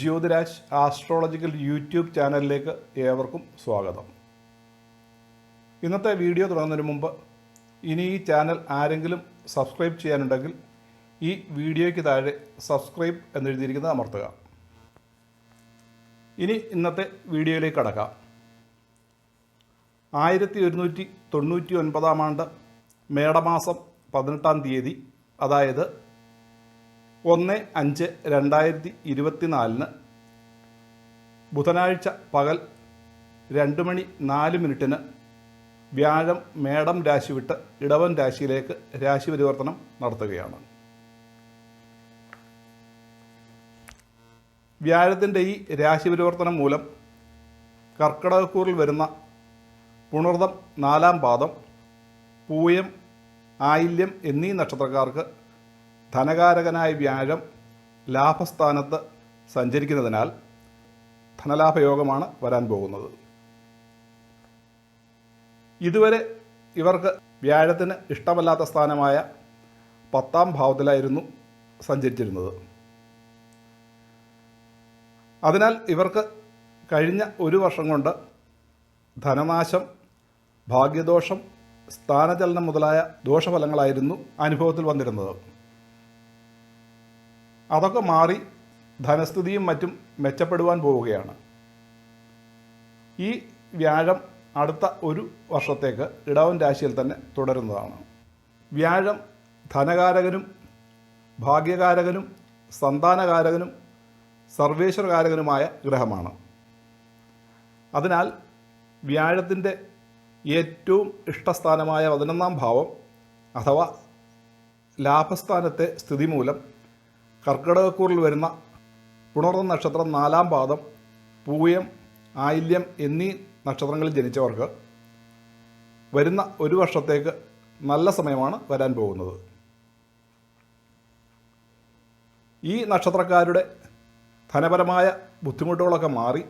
Jyothiraj astrological YouTube ചാനലിലേക്ക് ഏവർക്കും സ്വാഗതം. ഇന്നത്തെ വീഡിയോ തുടങ്ങുന്നതിന് മുമ്പ് ഇനി ഈ ചാനൽ ആരെങ്കിലും സബ്സ്ക്രൈബ് ചെയ്യാനുണ്ടെങ്കിൽ ഈ വീഡിയോയ്ക്ക് താഴെ സബ്സ്ക്രൈബ് എന്നെഴുതിയിരിക്കുന്നത് അമർത്തുക. ഇനി ഇന്നത്തെ വീഡിയോയിലേക്ക് കടക്കാം. ആയിരത്തി ഒരുന്നൂറ്റി തൊണ്ണൂറ്റി ഒൻപതാം ആണ്ട് മേടമാസം പതിനെട്ടാം തീയതി അതായത് ഒന്ന് അഞ്ച് രണ്ടായിരത്തി ഇരുപത്തിനാലിന് ബുധനാഴ്ച പകൽ രണ്ട് മണി നാല് മിനിറ്റിന് വ്യാഴം മേടം രാശി വിട്ട് ഇടവൻ രാശിയിലേക്ക് രാശി പരിവർത്തനം നടത്തുകയാണ്. വ്യാഴത്തിന്റെ ഈ രാശി പരിവർത്തനം മൂലം കർക്കിടകക്കൂറിൽ വരുന്ന പുണർദം നാലാം പാദം പൂയം ആയില്യം എന്നീ നക്ഷത്രക്കാർക്ക് ധനകാരകനായ വ്യാഴം ലാഭസ്ഥാനത്ത് സഞ്ചരിക്കുന്നതിനാൽ ധനലാഭയോഗമാണ് വരാൻ പോകുന്നത്. ഇതുവരെ ഇവർക്ക് വ്യാഴത്തിന് ഇഷ്ടമല്ലാത്ത സ്ഥാനമായ പത്താം ഭാവത്തിലായിരുന്നു സഞ്ചരിച്ചിരുന്നത്. അതിനാൽ ഇവർക്ക് കഴിഞ്ഞ ഒരു വർഷം കൊണ്ട് ധനനാശം ഭാഗ്യദോഷം സ്ഥാനചലനം മുതലായ ദോഷഫലങ്ങളായിരുന്നു അനുഭവത്തിൽ വന്നിരുന്നത്. അതൊക്കെ മാറി ധനസ്ഥിതിയും മറ്റും മെച്ചപ്പെടുവാൻ പോവുകയാണ്. ഈ വ്യാഴം അടുത്ത ഒരു വർഷത്തേക്ക് ഇടവൻ രാശിയിൽ തന്നെ തുടരുന്നതാണ്. വ്യാഴം ധനകാരകനും ഭാഗ്യകാരകനും സന്താനകാരകനും സർവേശ്വരകാരകനുമായ ഗ്രഹമാണ്. അതിനാൽ വ്യാഴത്തിന്റെ ഏറ്റവും ഇഷ്ടസ്ഥാനമായ പതിനൊന്നാം ഭാവം അഥവാ ലാഭസ്ഥാനത്തെ സ്ഥിതി മൂലം കർക്കിടകക്കൂറിൽ വരുന്ന പുണർന്ന നക്ഷത്രം നാലാം പാദം പൂയം ആയില്യം എന്നീ നക്ഷത്രങ്ങളിൽ ജനിച്ചവർക്ക് വരുന്ന ഒരു വർഷത്തേക്ക് നല്ല സമയമാണ് വരാൻ പോകുന്നത്. ഈ നക്ഷത്രക്കാരുടെ ധനപരമായ ബുദ്ധിമുട്ടുകളൊക്കെ മാറി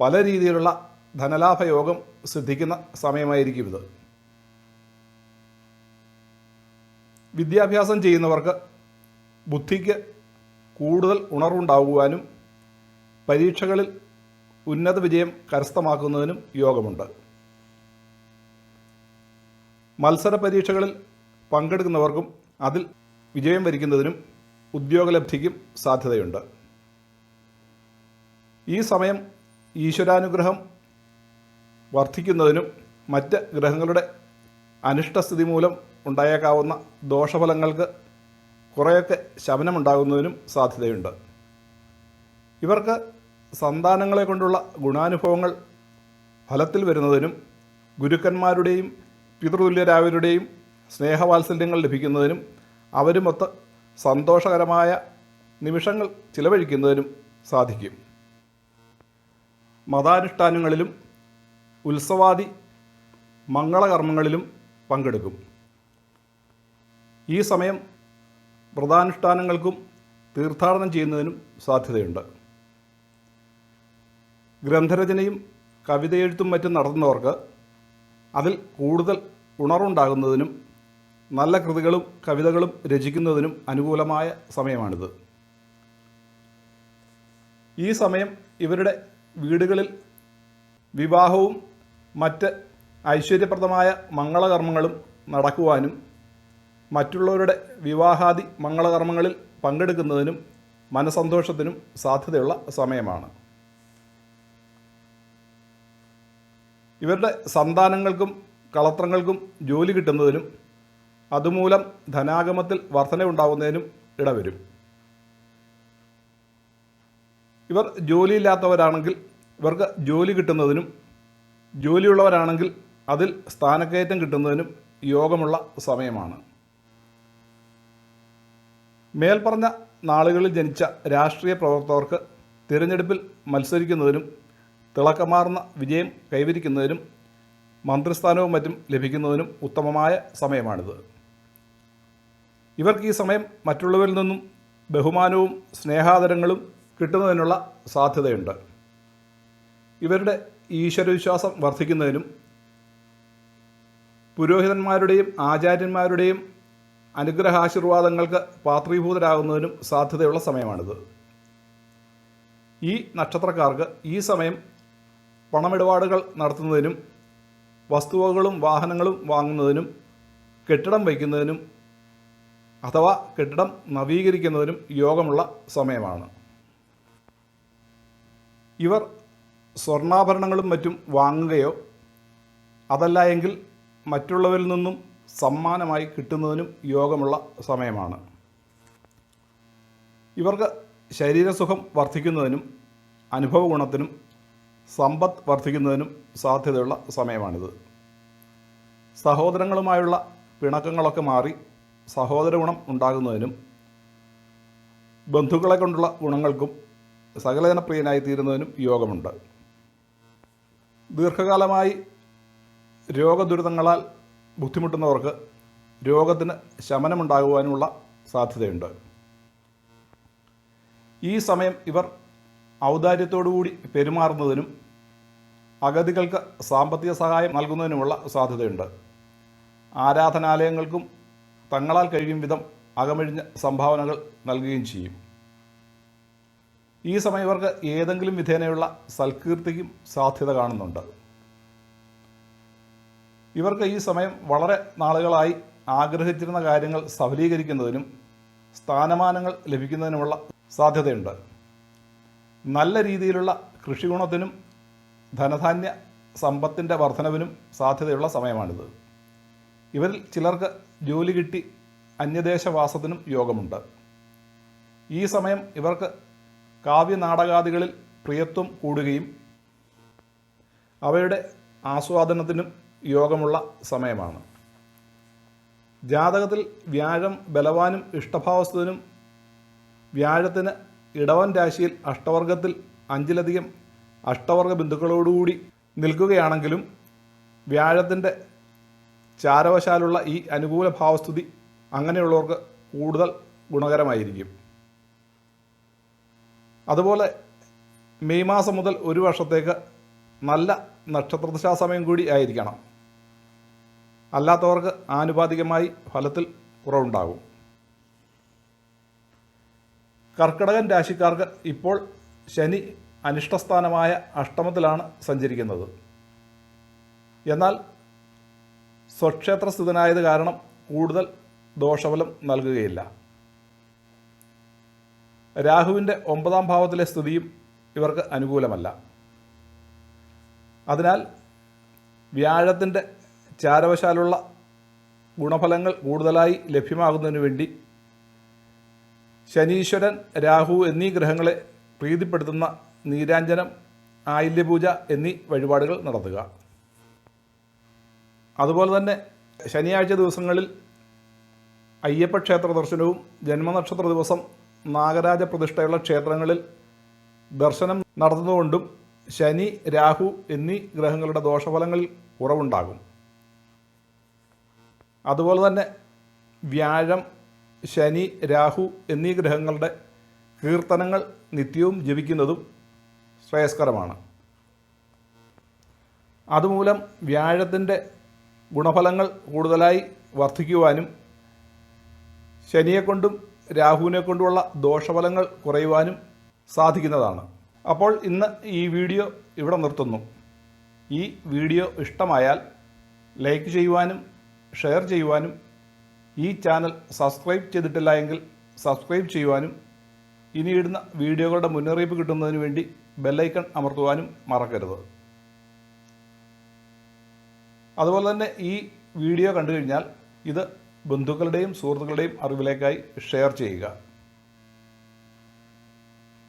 പല രീതിയിലുള്ള ധനലാഭയോഗം സിദ്ധിക്കുന്ന സമയമായിരിക്കും ഇത്. വിദ്യാഭ്യാസം ചെയ്യുന്നവർക്ക് ബുദ്ധിക്ക് കൂടുതൽ ഉണർവുണ്ടാകുവാനും പരീക്ഷകളിൽ ഉന്നത വിജയം കരസ്ഥമാക്കുന്നതിനും യോഗമുണ്ട്. മത്സര പരീക്ഷകളിൽ പങ്കെടുക്കുന്നവർക്കും അതിൽ വിജയം വരിക്കുന്നതിനും ഉദ്യോഗലബ്ധിക്കും സാധ്യതയുണ്ട്. ഈ സമയം ഈശ്വരാനുഗ്രഹം വർദ്ധിക്കുന്നതിനും മറ്റ് ഗ്രഹങ്ങളുടെ അനിഷ്ടസ്ഥിതി മൂലം ഉണ്ടായേക്കാവുന്ന ദോഷഫലങ്ങൾക്ക് കുറേയൊക്കെ ശമനമുണ്ടാകുന്നതിനും സാധ്യതയുണ്ട്. ഇവർക്ക് സന്താനങ്ങളെ കൊണ്ടുള്ള ഗുണാനുഭവങ്ങൾ ഫലത്തിൽ വരുന്നതിനും ഗുരുക്കന്മാരുടെയും പിതൃതുല്യരായവരുടെയും സ്നേഹവാത്സല്യങ്ങൾ ലഭിക്കുന്നതിനും അവരുമൊത്ത് സന്തോഷകരമായ നിമിഷങ്ങൾ ചിലവഴിക്കുന്നതിനും സാധിക്കും. മതാനുഷ്ഠാനങ്ങളിലും ഉത്സവാദി മംഗളകർമ്മങ്ങളിലും പങ്കെടുക്കും. ഈ സമയം വ്രതാനുഷ്ഠാനങ്ങൾക്കും തീർത്ഥാടനം ചെയ്യുന്നതിനും സാധ്യതയുണ്ട്. ഗ്രന്ഥരചനയും കവിതയെഴുത്തും മറ്റും നടത്തുന്നവർക്ക് അതിൽ കൂടുതൽ ഉണർവുണ്ടാകുന്നതിനും നല്ല കൃതികളും കവിതകളും രചിക്കുന്നതിനും അനുകൂലമായ സമയമാണിത്. ഈ സമയം ഇവരുടെ വീടുകളിൽ വിവാഹവും മറ്റ് ഐശ്വര്യപ്രദമായ മംഗളകർമ്മങ്ങളും നടക്കുവാനും മറ്റുള്ളവരുടെ വിവാഹാദി മംഗളകർമ്മങ്ങളിൽ പങ്കെടുക്കുന്നതിനും മനസന്തോഷത്തിനും സാധ്യതയുള്ള സമയമാണ്. ഇവരുടെ സന്താനങ്ങൾക്കും കളത്രങ്ങൾക്കും ജോലി കിട്ടുന്നതിനും അതുമൂലം ധനാഗമത്തിൽ വർധനയുണ്ടാകുന്നതിനും ഇടവരും. ഇവർ ജോലിയില്ലാത്തവരാണെങ്കിൽ ഇവർക്ക് ജോലി കിട്ടുന്നതിനും ജോലിയുള്ളവരാണെങ്കിൽ അതിൽ സ്ഥാനക്കയറ്റം കിട്ടുന്നതിനും യോഗമുള്ള സമയമാണ്. മേൽപ്പറഞ്ഞ നാളുകളിൽ ജനിച്ച രാഷ്ട്രീയ പ്രവർത്തകർക്ക് തിരഞ്ഞെടുപ്പിൽ മത്സരിക്കുന്നതിനും തിളക്കമാർന്ന വിജയം കൈവരിക്കുന്നതിനും മന്ത്രിസ്ഥാനവും മറ്റും ലഭിക്കുന്നതിനും ഉത്തമമായ സമയമാണിത്. ഇവർക്ക് ഈ സമയം മറ്റുള്ളവരിൽ നിന്നും ബഹുമാനവും സ്നേഹാദരങ്ങളും കിട്ടുന്നതിനുള്ള സാധ്യതയുണ്ട്. ഇവരുടെ ഈശ്വരവിശ്വാസം വർദ്ധിക്കുന്നതിനും പുരോഹിതന്മാരുടെയും ആചാര്യന്മാരുടെയും അനുഗ്രഹാശീർവാദങ്ങൾക്ക് പാത്രീഭൂതരാകുന്നതിനും സാധ്യതയുള്ള സമയമാണിത്. ഈ നക്ഷത്രക്കാർക്ക് ഈ സമയം പണമിടപാടുകൾ നടത്തുന്നതിനും വസ്തുവകകളും വാഹനങ്ങളും വാങ്ങുന്നതിനും കെട്ടിടം വയ്ക്കുന്നതിനും അഥവാ കെട്ടിടം നവീകരിക്കുന്നതിനും യോഗമുള്ള സമയമാണ്. ഇവർ സ്വർണാഭരണങ്ങളും മറ്റും വാങ്ങുകയോ അതല്ല എങ്കിൽ മറ്റുള്ളവരിൽ നിന്നും സമ്മാനമായി കിട്ടുന്നതിനും യോഗമുള്ള സമയമാണ്. ഇവർക്ക് ശരീരസുഖം വർദ്ധിക്കുന്നതിനും അനുഭവ ഗുണത്തിനും സമ്പത്ത് വർദ്ധിക്കുന്നതിനും സാധ്യതയുള്ള സമയമാണിത്. സഹോദരങ്ങളുമായുള്ള പിണക്കങ്ങളൊക്കെ മാറി സഹോദര ഗുണം ഉണ്ടാകുന്നതിനും ബന്ധുക്കളെ കൊണ്ടുള്ള ഗുണങ്ങൾക്കും സകലജനപ്രിയനായി തീരുന്നതിനും യോഗമുണ്ട്. ദീർഘകാലമായി രോഗദുരിതങ്ങളാൽ ബുദ്ധിമുട്ടുന്നവർക്ക് രോഗത്തിന് ശമനമുണ്ടാകുവാനുമുള്ള സാധ്യതയുണ്ട്. ഈ സമയം ഇവർ ഔദാര്യത്തോടുകൂടി പെരുമാറുന്നതിനും അഗതികൾക്ക് സാമ്പത്തിക സഹായം നൽകുന്നതിനുമുള്ള സാധ്യതയുണ്ട്. ആരാധനാലയങ്ങൾക്കും തങ്ങളാൽ കഴിയും വിധം അകമഴിഞ്ഞ സംഭാവനകൾ നൽകുകയും ചെയ്യും. ഈ സമയം ഇവർക്ക് ഏതെങ്കിലും വിധേനയുള്ള സൽകീർത്തിക്കും സാധ്യത കാണുന്നുണ്ട്. ഇവർക്ക് ഈ സമയം വളരെ നാളുകളായി ആഗ്രഹിച്ചിരുന്ന കാര്യങ്ങൾ സഫലീകരിക്കുന്നതിനും സ്ഥാനമാനങ്ങൾ ലഭിക്കുന്നതിനുമുള്ള സാധ്യതയുണ്ട്. നല്ല രീതിയിലുള്ള കൃഷിഗുണത്തിനും ധനധാന്യ സമ്പത്തിന്റെ വർധനവിനും സാധ്യതയുള്ള സമയമാണിത്. ഇവരിൽ ചിലർക്ക് ജോലി കിട്ടി അന്യദേശവാസത്തിനും യോഗമുണ്ട്. ഈ സമയം ഇവർക്ക് കാവ്യനാടകാദികളിൽ പ്രിയത്വം കൂടുകയും അവയുടെ ആസ്വാദനത്തിനും യോഗമുള്ള സമയമാണ്. ജാതകത്തിൽ വ്യാഴം ബലവാനും ഇഷ്ടഭാവസ്ഥനും വ്യാഴത്തിന് ഇടവൻ രാശിയിൽ അഷ്ടവർഗത്തിൽ അഞ്ചിലധികം അഷ്ടവർഗ ബിന്ദുക്കളോടുകൂടി നിൽക്കുകയാണെങ്കിലും വ്യാഴത്തിന്റെ ചാരവശാലുള്ള ഈ അനുകൂല ഭാവസ്ഥിതി അങ്ങനെയുള്ളവർക്ക് കൂടുതൽ ഗുണകരമായിരിക്കും. അതുപോലെ മെയ് മാസം മുതൽ ഒരു വർഷത്തേക്ക് നല്ല നക്ഷത്രദശാ സമയം കൂടി ആയിരിക്കണം. അല്ലാത്തവർക്ക് ആനുപാതികമായി ഫലത്തിൽ കുറവുണ്ടാകും. കർക്കിടകൻ രാശിക്കാർക്ക് ഇപ്പോൾ ശനി അനിഷ്ടസ്ഥാനമായ അഷ്ടമത്തിലാണ് സഞ്ചരിക്കുന്നത്. എന്നാൽ സ്വക്ഷേത്രസ്ഥിതനായത് കാരണം കൂടുതൽ ദോഷഫലം നൽകുകയില്ല. രാഹുവിന്റെ ഒമ്പതാം ഭാവത്തിലെ സ്ഥിതിയും ഇവർക്ക് അനുകൂലമല്ല. അതിനാൽ വ്യാഴത്തിന്റെ ചാരവശാലുള്ള ഗുണഫലങ്ങൾ കൂടുതലായി ലഭ്യമാകുന്നതിന് വേണ്ടി ശനീശ്വരൻ രാഹു എന്നീ ഗ്രഹങ്ങളെ പ്രീതിപ്പെടുത്തുന്ന നീരാഞ്ജനം ആയില്യപൂജ എന്നീ വഴിപാടുകൾ നടത്തുക. അതുപോലെ തന്നെ ശനിയാഴ്ച ദിവസങ്ങളിൽ അയ്യപ്പ ക്ഷേത്ര ദർശനവും ജന്മനക്ഷത്ര ദിവസം നാഗരാജ പ്രതിഷ്ഠയുള്ള ക്ഷേത്രങ്ങളിൽ ദർശനം നടത്തുന്നതുകൊണ്ടും ശനി രാഹു എന്നീ ഗ്രഹങ്ങളുടെ ദോഷഫലങ്ങളിൽ കുറവുണ്ടാകും. അതുപോലെ തന്നെ വ്യാഴം ശനി രാഹു എന്നീ ഗ്രഹങ്ങളുടെ കീർത്തനങ്ങൾ നിത്യവും ജപിക്കുന്നതും ശ്രേയസ്കരമാണ്. അതുമൂലം വ്യാഴത്തിന്റെ ഗുണഫലങ്ങൾ കൂടുതലായി വർദ്ധിക്കുവാനും ശനിയെക്കൊണ്ടും രാഹുവിനെ കൊണ്ടുമുള്ള ദോഷഫലങ്ങൾ കുറയുവാനും സാധിക്കുന്നതാണ്. അപ്പോൾ ഇന്ന് ഈ വീഡിയോ ഇവിടെ നിർത്തുന്നു. ഈ വീഡിയോ ഇഷ്ടമായാൽ ലൈക്ക് ചെയ്യുവാനും ഷെയർ ചെയ്യുവാനും ഈ ചാനൽ സബ്സ്ക്രൈബ് ചെയ്തിട്ടില്ല എങ്കിൽ സബ്സ്ക്രൈബ് ചെയ്യുവാനും ഇനിയിടുന്ന വീഡിയോകളുടെ മുന്നറിയിപ്പ് കിട്ടുന്നതിന് വേണ്ടി ബെല്ലൈക്കൺ അമർത്തുവാനും മറക്കരുത്. അതുപോലെ തന്നെ ഈ വീഡിയോ കണ്ടു കഴിഞ്ഞാൽ ഇത് ബന്ധുക്കളുടെയും സുഹൃത്തുക്കളുടെയും അറിവിലേക്കായി ഷെയർ ചെയ്യുക.